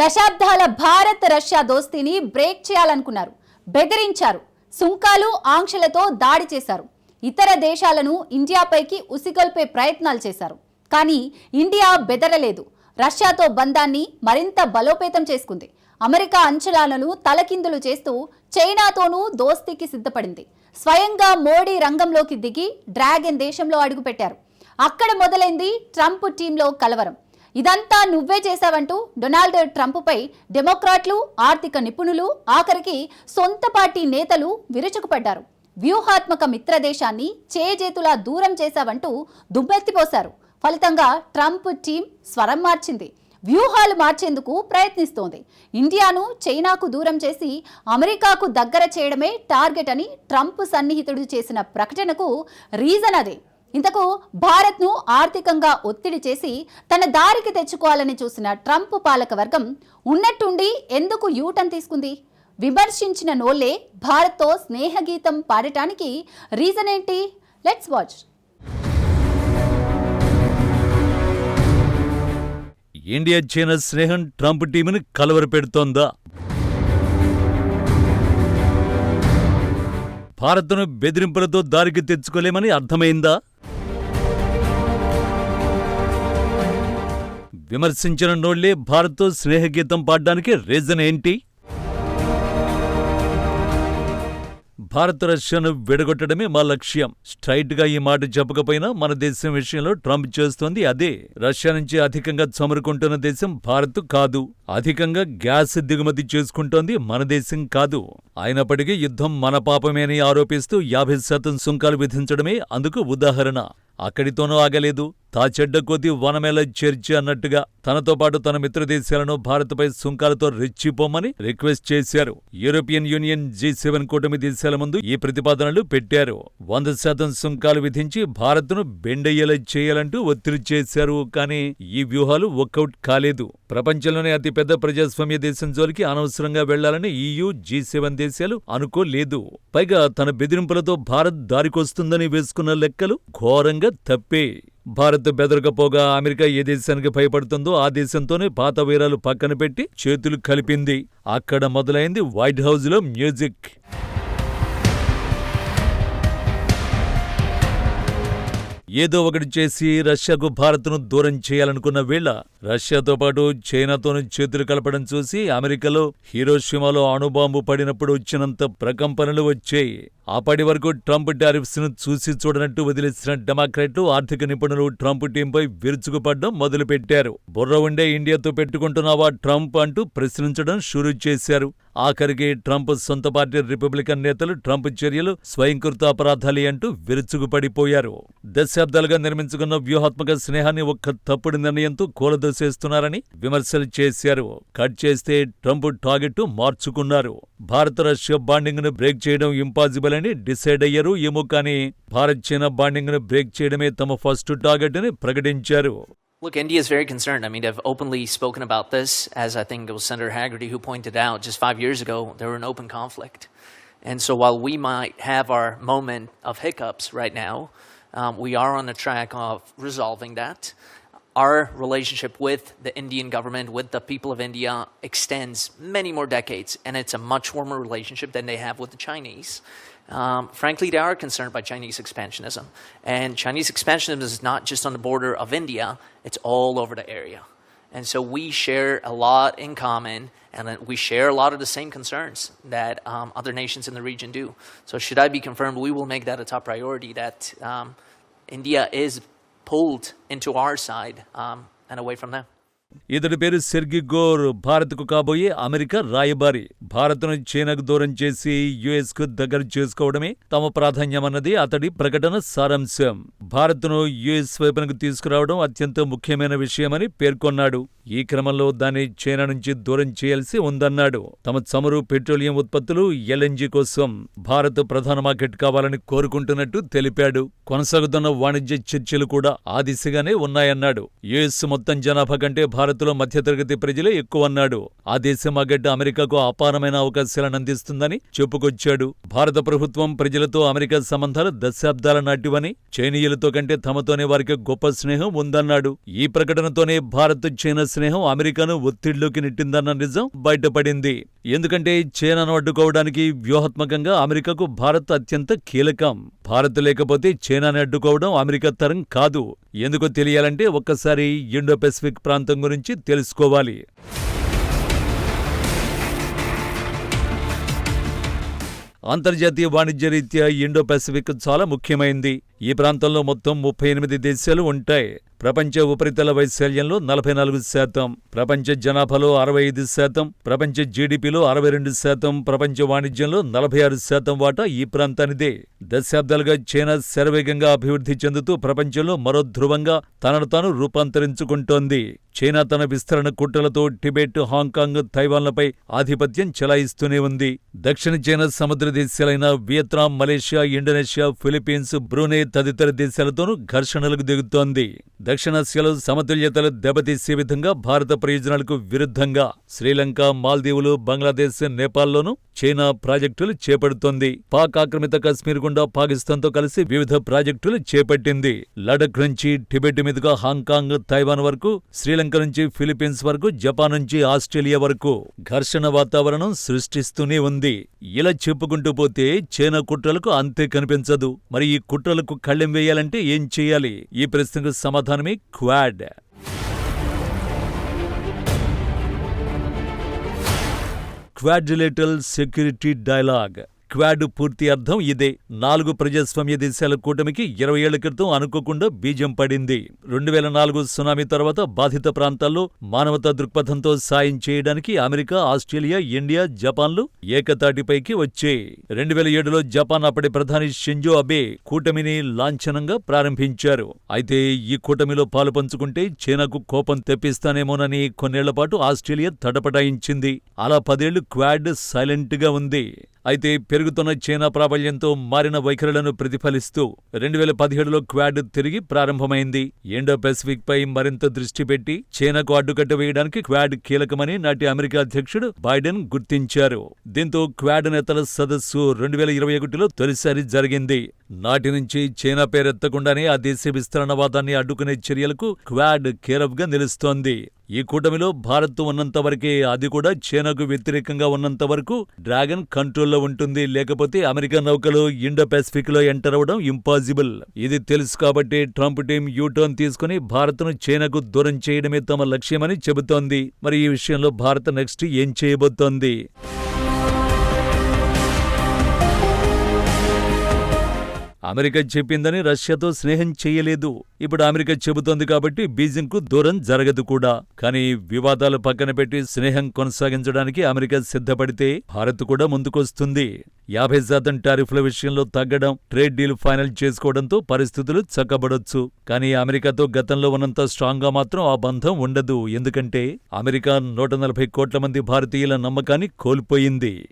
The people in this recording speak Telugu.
దశాబ్దాల భారత్ రష్యా దోస్తీని బ్రేక్ చేయాలనుకున్నారు. బెదిరించారు. సుంకాలు ఆంక్షలతో దాడి చేశారు. ఇతర దేశాలను ఇండియాపైకి ఉసిగొల్పే ప్రయత్నాలు చేశారు. కానీ ఇండియా బెదరలేదు. రష్యాతో బంధాన్ని మరింత బలోపేతం చేసుకుంది. అమెరికా అంచనాలను తలకిందులు చేస్తూ చైనాతోనూ దోస్తీకి సిద్ధపడింది. స్వయంగా మోడీ రంగంలోకి దిగి డ్రాగన్ దేశంలో అడుగుపెట్టారు. అక్కడ మొదలైంది ట్రంప్ టీంలో కలవరం. ఇదంతా నువ్వే చేశావంటూ డొనాల్డ్ ట్రంప్పై డెమోక్రాట్లు ఆర్థిక నిపుణులు ఆఖరికి సొంత పార్టీ నేతలు విరుచుకుపడ్డారు. వ్యూహాత్మక మిత్రదేశాన్ని చేజేతులా దూరం చేశావంటూ దుమ్మెత్తిపోశారు. ఫలితంగా ట్రంప్ టీం స్వరం మార్చింది. వ్యూహాలు మార్చేందుకు ప్రయత్నిస్తోంది. ఇండియాను చైనాకు దూరం చేసి అమెరికాకు దగ్గర చేయడమే టార్గెట్ అని ట్రంప్ సన్నిహితుడు చేసిన ప్రకటనకు రీజన్ అదే. ఇంతకు భారత్ను ఆర్థికంగా ఒత్తిడి చేసి తన దారికి తెచ్చుకోవాలని చూసిన ట్రంప్ పాలకవర్గం ఉన్నట్టుండి ఎందుకు యూటర్న్ తీసుకుంది? విమర్శించిన నోలే భారత్తో స్నేహగీతం పాడటానికి రీజన్ ఏంటి? లెట్స్ వాచ్ ఇండియా చైనా స్నేహం ట్రంప్ టీంని కలవరపెడుతోందా? భారత్ను బెదిరింపులతో దారికి తెచ్చుకోలేమని అర్థమైందా? విమర్శించిన నోళ్ళే భారత్తో స్నేహగీతం పాడడానికి రీజన్ ఏంటి? భారత్ రష్యాను విడగొట్టడమే మా లక్ష్యం. స్ట్రైట్గా ఈ మాట చెప్పకపోయినా మన దేశం విషయంలో ట్రంప్ చేస్తోంది అదే. రష్యా నుంచి అధికంగా చమురుకుంటున్న దేశం భారత్ కాదు. అధికంగా గ్యాస్ దిగుమతి చేసుకుంటోంది మన దేశం కాదు. అయినప్పటికీ యుద్ధం మన పాపమే అని ఆరోపిస్తూ యాభై శాతం సుంకాలు విధించడమే అందుకు ఉదాహరణ. అక్కడితోనూ ఆగలేదు. తా చెడ్డ కొద్ది వనమేళ చేర్చి అన్నట్టుగా తనతో పాటు తన మిత్రదేశాలను భారత్పై సుంకాలతో రెచ్చిపోమని రిక్వెస్ట్ చేశారు. యూరోపియన్ యూనియన్ జీ సెవెన్ కూటమి దేశాల ముందు ఈ ప్రతిపాదనలు పెట్టారు. వంద శాతం సుంకాలు విధించి భారత్ను బెండయ్యేలా చేయాలంటూ ఒత్తిడి చేశారు కానీ ఈ వ్యూహాలు వర్కౌట్ కాలేదు. ప్రపంచంలోనే అతిపెద్ద ప్రజాస్వామ్య దేశం జోలికి అనవసరంగా వెళ్ళాలని ఈయూ జీ సెవెన్ దేశాలు అనుకోలేదు. పైగా తన బెదిరింపులతో భారత్ దారికొస్తుందని వేసుకున్న లెక్కలు ఘోరంగా తప్పే. భారత్ బెదరకపోగా అమెరికా ఏ దేశానికి భయపడుతుందో ఆ దేశంతోనే పాత వీరాలు పక్కన పెట్టి చేతులు కలిపింది. అక్కడ మొదలైంది వైట్ హౌస్లో మ్యూజిక్. ఏదో ఒకటి చేసి రష్యాకు భారత్ను దూరం చేయాలనుకున్న వేళ రష్యాతో పాటు చైనాతోనూ చేతులు కలపడం చూసి అమెరికాలో హీరోషిమాలో అణుబాంబు పడినప్పుడు వచ్చినంత ప్రకంపనలు వచ్చాయి. అప్పటి వరకు ట్రంప్ టారిఫ్స్ను చూసి చూడనట్టు వదిలేసిన డెమోక్రాట్లు ఆర్థిక నిపుణులు ట్రంప్ టీంపై విరుచుకుపడడం మొదలుపెట్టారు. బుర్ర ఉండే ఇండియాతో పెట్టుకుంటున్నావా ట్రంప్ అంటూ ప్రశ్నించడం షురూ చేశారు. ఆఖరికి ట్రంప్ సొంత పార్టీ రిపబ్లికన్ నేతలు ట్రంప్ చర్యలు స్వయంకృత అపరాధాలే అంటూ విరుచుకుపడిపోయారు. దశాబ్దాలుగా నిర్మించుకున్న వ్యూహాత్మక స్నేహాన్ని ఒక్క తప్పుడు నిర్ణయంతో కూలదోసేస్తున్నారని విమర్శలు చేశారు. కట్ చేస్తే ట్రంప్ టార్గెట్ మార్చుకున్నారు. భారత రష్యా బాండింగ్ను బ్రేక్ చేయడం ఇంపాసిబుల్ అని డిసైడ్ అయ్యారు. ఏమో కానీ భారత్ చైనా బాండింగ్ను బ్రేక్ చేయడమే తమ ఫస్ట్ టార్గెట్ అని ప్రకటించారు. Look, India is very concerned. I mean, they've openly spoken about this, as I think it was Senator Haggerty who pointed out just five years ago, they were in open conflict. And so while we might have our moment of hiccups right now, um, we are on the track of resolving that. Our relationship with the Indian government, with the people of India, extends many more decades, and it's a much warmer relationship than they have with the Chinese. Um, frankly, they are concerned by Chinese expansionism. And Chinese expansionism is not just on the border of India, it's all over the area. And so we share a lot in common, and we share a lot of the same concerns that um, other nations in the region do. So, should I be confirmed, we will make that a top priority that um, India is pulled into our side um, and away from them. ఇతడి పేరు సెర్గి గోర్. భారత్కు కాబోయే అమెరికా రాయబారి. భారత్ను చైనాకు దూరం చేసి యుఎస్కు దగ్గర చేసుకోవడమే తమ ప్రాధాన్యమన్నది అతడి ప్రకటన సారాంశం. భారత్ను యుఎస్ వైపునకు తీసుకురావడం అత్యంత ముఖ్యమైన విషయమని పేర్కొన్నాడు. ఈ క్రమంలో దాన్ని చైనా నుంచి దూరం చేయాల్సి ఉందన్నాడు. తమ చమురు పెట్రోలియం ఉత్పత్తులు ఎల్ఎన్జీ కోసం భారత్ ప్రధాన మార్కెట్ కావాలని కోరుకుంటున్నట్టు తెలిపాడు. కొనసాగుతున్న వాణిజ్య చర్చలు కూడా ఆ దిశగానే ఉన్నాయన్నాడు. యుఎస్ మొత్తం జనాభా కంటే భారత్లో మధ్యతరగతి ప్రజలే ఎక్కువన్నాడు. ఆ దేశం అగడ్డ అమెరికాకు అపారమైన అవకాశాలను అందిస్తుందని చెప్పుకొచ్చాడు. భారత ప్రభుత్వం ప్రజలతో అమెరికా సంబంధాలు దశాబ్దాల నాటివని చైనీయులతో కంటే తమతోనే వారికి గొప్ప స్నేహం ఉందన్నాడు. ఈ ప్రకటనతోనే భారత్ చైనా స్నేహం అమెరికాను ఒత్తిడిలోకి నెట్టిందన్న నిజం బయటపడింది. ఎందుకంటే చైనాను అడ్డుకోవడానికి వ్యూహాత్మకంగా అమెరికాకు భారత్ అత్యంత కీలకం. భారత్ లేకపోతే చైనాని అడ్డుకోవడం అమెరికా తరం కాదు. ఎందుకో తెలియాలంటే ఒక్కసారి ఇండో పెసిఫిక్ ప్రాంతం గురించి తెలుసుకోవాలి. అంతర్జాతీయ వాణిజ్య రీత్యా ఇండో పెసిఫిక్ చాలా ముఖ్యమైంది. ఈ ప్రాంతంలో మొత్తం ముప్పై ఎనిమిది దేశాలు ఉంటాయి. ప్రపంచ ఉపరితల వైశాల్యంలో నలభై నాలుగు శాతం ప్రపంచ జనాభాలో అరవై ఐదు శాతం ప్రపంచ జీడిపిలో అరవై రెండు శాతం ప్రపంచ వాణిజ్యంలో నలభై ఆరు శాతం వాటా ఈ ప్రాంతానిదే. దశాబ్దాలుగా చైనా శరవేగంగా అభివృద్ధి చెందుతూ ప్రపంచంలో మరో ధ్రువంగా తనను తాను రూపాంతరించుకుంటోంది. చైనా తన విస్తరణ కుట్రలతో టిబెట్ హాంకాంగ్ తైవాన్లపై ఆధిపత్యం చెలాయిస్తూనే ఉంది. దక్షిణ చైనా సముద్ర దేశాలైన Vietnam Malaysia Indonesia Philippines Brunei తదితర దేశాలతోనూ ఘర్షణలకు దిగుతోంది. దక్షిణాసియాలో సమతుల్యతలు దెబ్బతీసే విధంగా భారత ప్రయోజనాలకు విరుద్ధంగా శ్రీలంక మాల్దీవులు బంగ్లాదేశ్ నేపాల్లోనూ చైనా ప్రాజెక్టులు చేపడుతోంది. పాక్ ఆక్రమిత కశ్మీర్ గుండా పాకిస్తాన్తో కలిసి వివిధ ప్రాజెక్టులు చేపట్టింది. లడఖ్ నుంచి టిబెట్ మీదుగా హాంకాంగ్ తైవాన్ వరకు శ్రీలంక నుంచి ఫిలిప్పీన్స్ వరకు జపాన్ నుంచి ఆస్ట్రేలియా వరకు ఘర్షణ వాతావరణం సృష్టిస్తూనే ఉంది. ఇలా చెప్పుకుంటూ పోతే చైనా కుట్రలకు అంతే కనిపించదు. మరి ఈ కుట్రలకు కళ్ళెం వేయాలంటే ఏం చేయాలి? ఈ ప్రశ్నకు economic Quad quadrilateral security dialogue. Quad పూర్తి అర్థం ఇదే. నాలుగు ప్రజాస్వామ్య దేశాల కూటమికి ఇరవై ఏళ్ళ క్రితం అనుకోకుండా బీజం పడింది. రెండు వేల నాలుగు సునామీ తర్వాత బాధిత ప్రాంతాల్లో మానవతా దృక్పథంతో సాయం చేయడానికి అమెరికా ఆస్ట్రేలియా ఇండియా జపాన్లు ఏకతాటిపైకి వచ్చాయి. రెండు వేల ఏడులో జపాన్ అప్పటి ప్రధాని షింజో అబే కూటమిని లాంఛనంగా ప్రారంభించారు. అయితే ఈ కూటమిలో పాలు పంచుకుంటే చైనాకు కోపం తెప్పిస్తానేమోనని కొన్నేళ్ళపాటు ఆస్ట్రేలియా తటపటాయించింది. అలా పదేళ్ళు క్వాడ్ సైలెంట్గా ఉంది. అయితే పెరుగుతున్న చైనా ప్రాబల్యంతో మారిన వైఖరులను ప్రతిఫలిస్తూ రెండు వేల పదిహేడులో క్వాడ్ తిరిగి ప్రారంభమైంది. ఇండో పెసిఫిక్ పై మరింత దృష్టి పెట్టి చైనాకు అడ్డుకట్ట వేయడానికి క్వాడ్ కీలకమని నాటి అమెరికా అధ్యక్షుడు బైడెన్ గుర్తించారు. దీంతో క్వాడ్ నేతల సదస్సు రెండు వేల ఇరవై ఒకటిలో తొలిసారి జరిగింది. నాటి నుంచి చైనా పేరెత్తకుండానే ఆ దేశ విస్తరణవాదాన్ని అడ్డుకునే చర్యలకు క్వాడ్ కేరవ్గా నిలుస్తోంది. ఈ కూటమిలో భారత్ ఉన్నంత వరకే అది కూడా చైనాకు వ్యతిరేకంగా ఉన్నంత వరకు డ్రాగన్ కంట్రోల్లో ఉంటుంది. లేకపోతే అమెరికా నౌకలు ఇండో పెసిఫిక్లో ఎంటర్ అవడం ఇంపాసిబుల్. ఇది తెలుసు కాబట్టి ట్రంప్ టీం యూటర్న్ తీసుకుని భారత్ను చైనాకు దూరం చేయడమే తమ లక్ష్యమని చెబుతోంది. మరి ఈ విషయంలో భారత్ నెక్స్ట్ ఏం చేయబోతోంది? అమెరికా చెప్పిందని రష్యాతో స్నేహం చేయలేదు. ఇప్పుడు అమెరికా చెబుతోంది కాబట్టి బీజింగ్కు దూరం జరగదు కూడా. కానీ వివాదాలు పక్కన పెట్టి స్నేహం కొనసాగించడానికి అమెరికా సిద్ధపడితే భారత్ కూడా ముందుకొస్తుంది. యాభై శాతం టారిఫ్ల విషయంలో తగ్గడం ట్రేడ్ డీల్ ఫైనల్ చేసుకోవడంతో పరిస్థితులు చక్కబడొచ్చు. కానీ అమెరికాతో గతంలో ఉన్నంత స్ట్రాంగ్గా మాత్రం ఆ బంధం ఉండదు. ఎందుకంటే అమెరికా నూట నలభై కోట్ల మంది భారతీయుల నమ్మకాన్ని కోల్పోయింది.